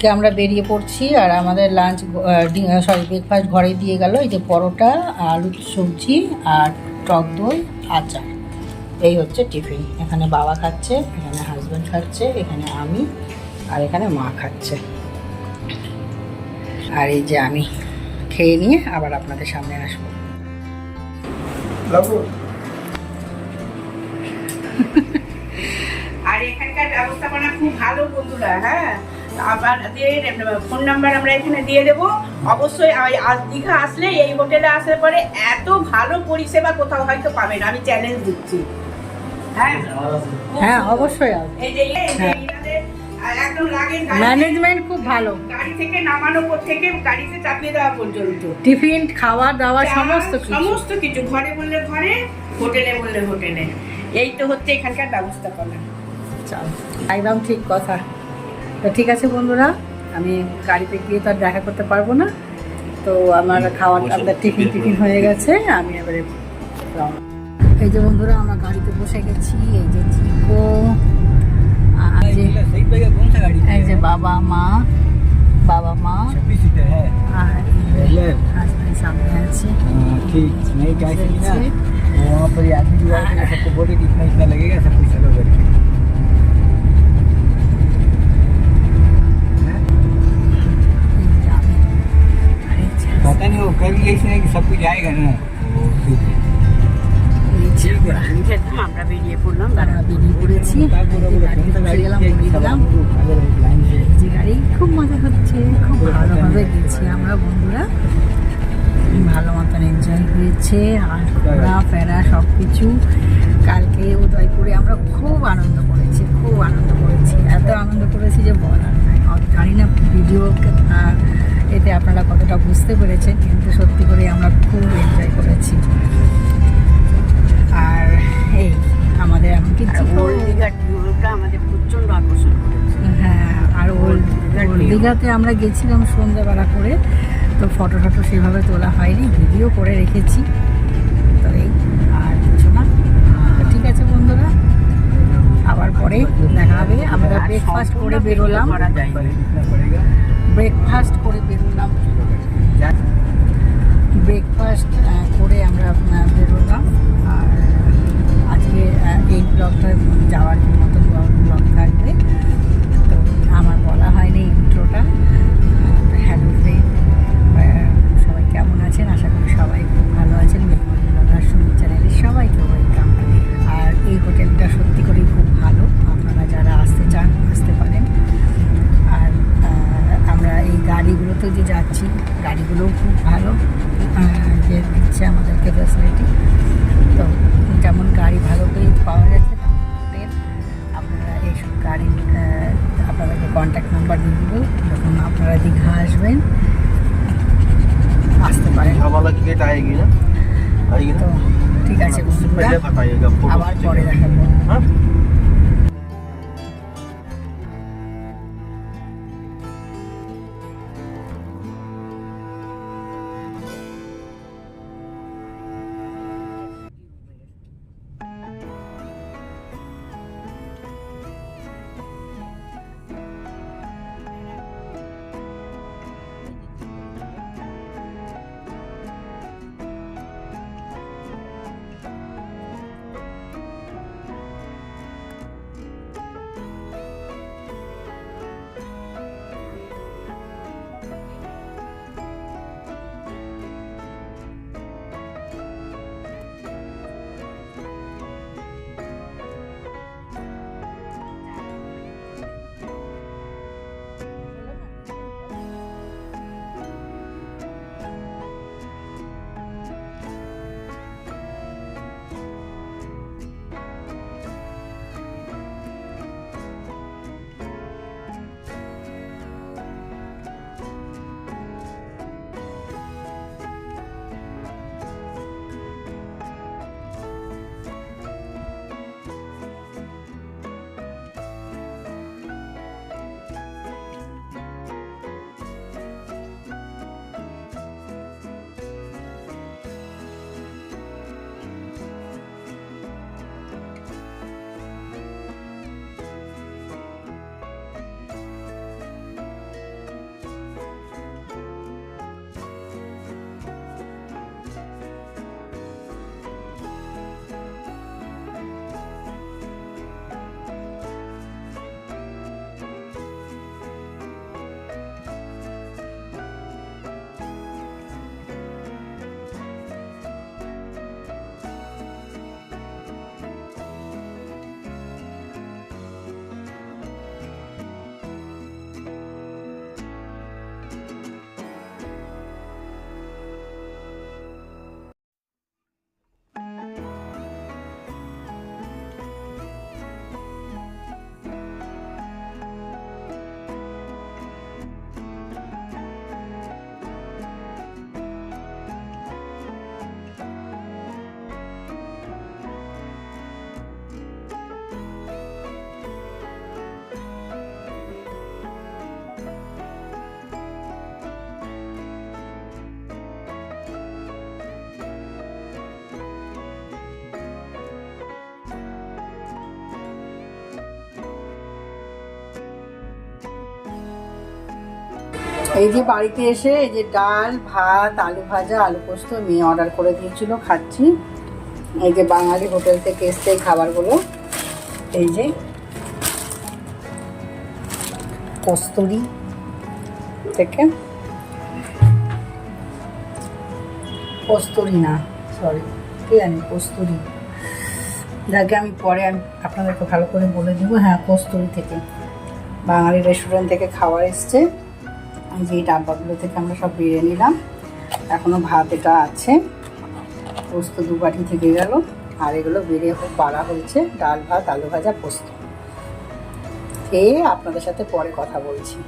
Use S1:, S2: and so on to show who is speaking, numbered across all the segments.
S1: কে আমরা বেরিয়ে পড়ছি আর আমাদের লাঞ্চ সরি ব্রেকফাস্ট ঘরে দিয়ে গেল। এই যে পরোটা আলু সবজি আর টক দই আচার। এই হচ্ছে টিফিন এখানে বাবা খাচ্ছে এখানে হাজব্যান্ড খাচ্ছে এখানে আমি আর এখানে মা খাচ্ছে। আর এই যে আমি খেয়ে নিয়ে আবার আপনাদের সামনে আসব।
S2: আর এখানকার ব্যবস্থাপনা খুব ভালো বন্ধুরা হ্যাঁ? আবার ফোন নাম্বার আমরা এখানে দিয়ে দেবো। অবশ্যই দীঘা আসলে এই হোটেলে আসার পরে এত ভালো পরিষেবা কোথাও হয়তো পাবেন আমি চ্যালেঞ্জ দিচ্ছি। হ্যাঁ?
S1: হ্যাঁ অবশ্যই
S2: এই যে একদম
S1: ম্যানেজমেন্ট খুব ভালো।
S2: গাড়ি থেকে নামানো পর থেকে গাড়িতে চাপিয়ে দেওয়া পর্যন্ত।
S1: টিফিন খাওয়া দাওয়া সমস্ত কিছু।
S2: সমস্ত কিছু ঘরে বললে ঘরে হোটেলে বললে হোটেলে। এই তো হচ্ছে এখানকার ব্যবস্থাপনা।
S1: একদম ঠিক কথা। তো ঠিক আছে বন্ধুরা আমি গাড়িতে গিয়ে তো আর দেখা করতে পারবো না তো আমার খাওয়ার আপনার টিফিন টিফিন হয়ে গেছে আমি এবারে রওনা। এই যে বন্ধুরা আমরা গাড়িতে বসে গেছি এই যে চিকো আর যে
S3: सही पे कौन सा गाड़ी
S1: এই যে বাবা মা বাবা মা
S3: छब्बीस सीटर है
S1: আর
S3: Trailer।
S1: হাজব্যান্ড সামনে আছে
S3: हाँ, ठीक नहीं क्या है ना
S1: ठीक।
S3: वो वहाँ पर ये आदमी जुगाड़ के सबको बोले कि इतना इतना लगेगा सब कुछ चलो करके पता नहीं वो कर लिया इसने कि सब कुछ आएगा ना वो ठीक है
S1: এই যে আমরা
S2: খেতাম আমরা বেরিয়ে পড়লাম
S1: আমরা বেরিয়ে পড়েছি গাড়িতে বসে গেলাম বলে দিলাম
S3: लाइन से
S1: এই যে গাড়ি খুব মজা হচ্ছে খুব ভালোভাবে গেছি আমরা বন্ধুরা ভালো মতন এনজয় হয়েছে আর ঘোরা ফেরা সব কিছু কালকে উদয়পুরে আমরা খুব আনন্দ করেছি খুব আনন্দ করেছি এত আনন্দ করেছি যে বলার নাই আর জানি না ভিডিও এতে আপনারা কতটা বুঝতে পেরেছেন কিন্তু সত্যি করে আমরা খুব এনজয় করেছি। আর এই আমাদের এমনকি
S2: ওল্ড দীঘার ভিউটা আমাদের আকর্ষণ করেছে।
S1: হ্যাঁ আর ওল্ড দীঘাতে আমরা গেছিলাম সন্ধ্যাবেলা করে তো ফটো টটো সেভাবে তোলা হয়নি ভিডিও করে রেখেছি। তো এই আর কিছু না। ঠিক আছে বন্ধুরা আবার পরে দেখা হবে। আমরা ব্রেকফাস্ট করে বেরোলাম। ব্রেকফাস্ট করে বেরোলাম। ব্রেকফাস্ট করে আমরা বেরোলাম। আর আজকে এই ব্লকটা যাওয়ার মতো ব্লক থাকবে। এগুলোও খুব ভালো যে দিচ্ছে আমাদেরকে ফ্যাসিলিটি তো যেমন গাড়ি ভালো করে পাওয়া যাচ্ছে আপনারা এইসব গাড়ি আপনাদেরকে কন্ট্যাক্ট নাম্বার দিয়ে দেবো যখন আপনারা দীঘা আসবেন আসতে পারেন। তো ঠিক আছে আবার পরে দেখাবো।
S4: হ্যাঁ?
S1: এই যে বাড়িতে এসে এই যে ডাল, ভাত, আলু ভাজা, আলু পোস্ত মেয়ে অর্ডার করে দিয়েছিল, খাচ্ছি। এই যে বাঙালি হোটেল থেকে এসছে এই খাবারগুলো। এই যে কস্তুরি থেকে। কস্তুরি না সরি কি জানি, কস্তুরি। যাকে আমি পরে আমি আপনাদেরকে ভালো করে বলে দেবো। হ্যাঁ কস্তুরি থেকে। বাঙালি রেস্টুরেন্ট থেকে খাবার এসছে। এই যে ডাব্বাগুলো থেকে আমরা সব বেড়ে নিলাম এখনও ভাত এটা আছে। পোস্ত দু বাটি থেকে গেল, আর এগুলো বেড়ে বাড়া হয়েছে, ডাল ভাত, আলু ভাজা, পোস্ত। খেয়ে আপনাদের সাথে পরে কথা বলছি।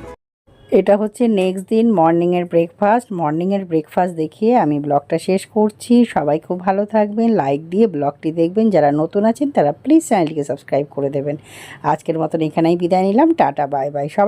S1: এটা হচ্ছে নেক্সট দিন মর্নিংয়ের ব্রেকফাস্ট মর্নিংয়ের ব্রেকফাস্ট দেখিয়ে আমি ব্লগটা শেষ করছি। সবাই খুব ভালো থাকবেন লাইক দিয়ে ব্লগটি দেখবেন। যারা নতুন আছেন, তারা প্লিজ চ্যানেলটিকে সাবস্ক্রাইব করে দেবেন। আজকের মতন এখানেই বিদায় নিলাম। টাটা বাই বাই সবাই